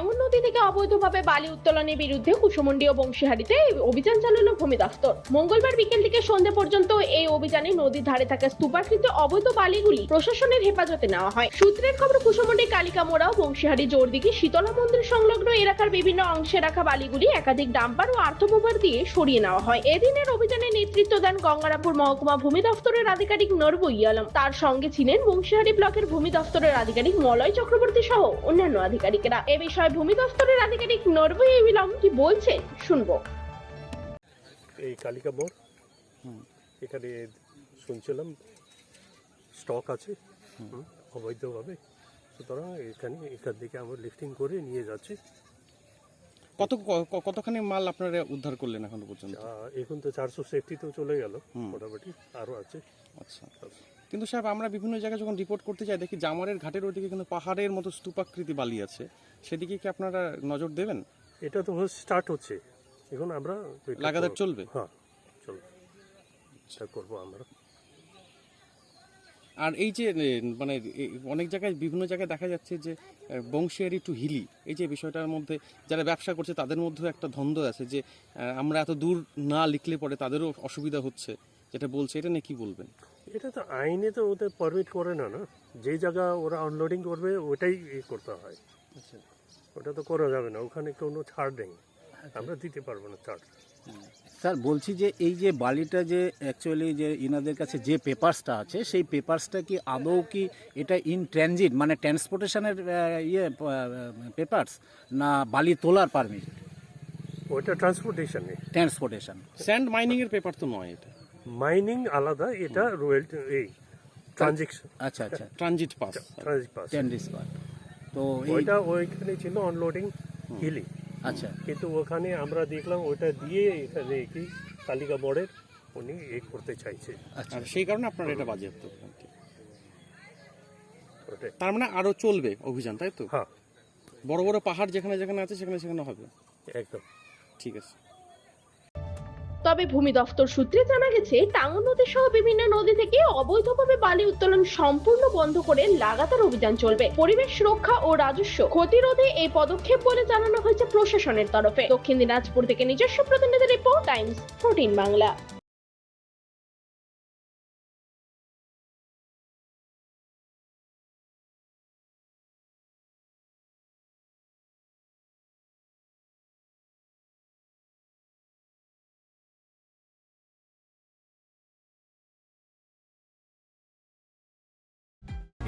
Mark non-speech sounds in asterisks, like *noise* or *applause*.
টাঙ্গুন নদী থেকে অবৈধভাবে বালি উত্তোলনের বিরুদ্ধে কুসুমন্ডি ও বংশীহারিতে অভিযান চালালো ভূমি দফতর। মঙ্গলবার বিকেল থেকে সন্ধ্যে পর্যন্ত এই অভিযানে নদীর ধারে থাকা স্তূপাকৃত অবৈধ বালিগুলি প্রশাসনের হেফাজতে নেওয়া হয়। সূত্রের খবর, কুসুমন্ডি, কালিকামোড়া ও বংশীহারি জোরদিঘি শীতলা মন্দির সংলগ্ন এলাকার বিভিন্ন অংশে রাখা বালিগুলি একাধিক ডাম্পার ও আর্থবোবার দিয়ে সরিয়ে নেওয়া হয়। এদিনের অভিযানে নেতৃত্ব দেন গঙ্গারামপুর মহকুমা ভূমি দফতরের আধিকারিক নরবই আলম। তার সঙ্গে ছিলেন বংশীহারি ব্লকের ভূমি দফতরের আধিকারিক মলয় চক্রবর্তী সহ অন্যান্য আধিকারিকেরা। এ বিষয়ে ভূমি দফতরের আধিকারিক নরবই আলম কি বলছেন? শুনব। এই কালিকা মোড় এখানে শুনছিলাম স্টক আছে হুম, অবৈধভাবে। সুতরাং এখানে এখান থেকে আমরা লিফটিং করে নিয়ে যাচ্ছি। কত কতখানি মাল আপনারা উদ্ধার করলেন এখনও পর্যন্ত? এখন তো চারশো সেফটি তো চলে গেল মোটামুটি আরও আছে। আচ্ছা। কিন্তু সাহেব আমরা বিভিন্ন জায়গায় যখন রিপোর্ট করতে যাই দেখি জামারের ঘাটের ওদিকে কিন্তু পাহাড়ের মতো স্তূপাকৃতি বালি আছে। সেদিকে কি আপনারা নজর দেবেন? এটা তো স্টার্ট হচ্ছে। এখন আমরা লাগাতার চলবে? হ্যাঁ চলবে। করব আমরা। আর এই যে মানে অনেক জায়গায় বিভিন্ন জায়গায় দেখা যাচ্ছে যে বংশিয়ারি টু হিলি এই যে বিষয়টার মধ্যে যারা ব্যবসা করছে তাদের মধ্যেও একটা দ্বন্দ্ব আছে যে আমরা এত দূর না লিখলে পরে তাদেরও অসুবিধা হচ্ছে যেটা বলছে এটা নিয়ে কি বলবেন? এটা তো আইনে তো ওদের পারমিট করে না না? যে জায়গা ওরা আনলোডিং করবে ওটাই এ করতে হয়। ওটা তো করা যাবে না ওখানে কোনো ছাড় নেই। আমরা দিতে পারব না ছাড়। স্যার বলছি যে এই যে বালিটা যে অ্যাকচুয়ালি যে ইনাদের কাছে যে পেপারসটা আছে সেই পেপারসটা কি আদৌ কি এটা ইন ট্রানজিট মানে ট্রান্সপোর্টেশনের ইয়ে পেপারস না বালি তোলার পারমিট ওটা ট্রান্সপোর্টেশনে ট্রান্সপোর্টেশন স্যান্ড মাইনিংয়ের পেপার তো নয় এটা। মাইনিং আলাদা এটা রয়েল এই ট্রানজেকশন। আচ্ছা আচ্ছা *laughs* transit pass. Transit pass. Ten ডিসপার তো ওইটা ওইখানে ছিল অনলোডিং হিলি। আচ্ছা। কিন্তু ওখানে আমরা দেখলাম ওইটা দিয়ে এখানে কি কালিকা মোড়ের উনি এ করতে চাইছে। আচ্ছা। আর সেই কারণে আপনারা এটা বাজেয়াপ্ত তার মানে আরও চলবে অভিযান তাই তো? হ্যাঁ। বড় বড় পাহাড় যেখানে যেখানে আছে সেখানে সেখানে হবে। একদম। ঠিক আছে। তবে ভূমি দফতর সূত্রে জানা গেছে, টাঙ্গন নদী সহ বিভিন্ন নদী থেকে অবৈধভাবে বালি উত্তোলন সম্পূর্ণ বন্ধ করে লাগাতার অভিযান চলবে। পরিবেশ রক্ষা ও রাজস্ব ক্ষতিরোধে এই পদক্ষেপ বলে জানানো হয়েছে প্রশাসনের তরফে। দক্ষিণ দিনাজপুর থেকে নিজস্ব প্রতিনিধি রিপোর্ট, টাইমস ফোরটিন বাংলা।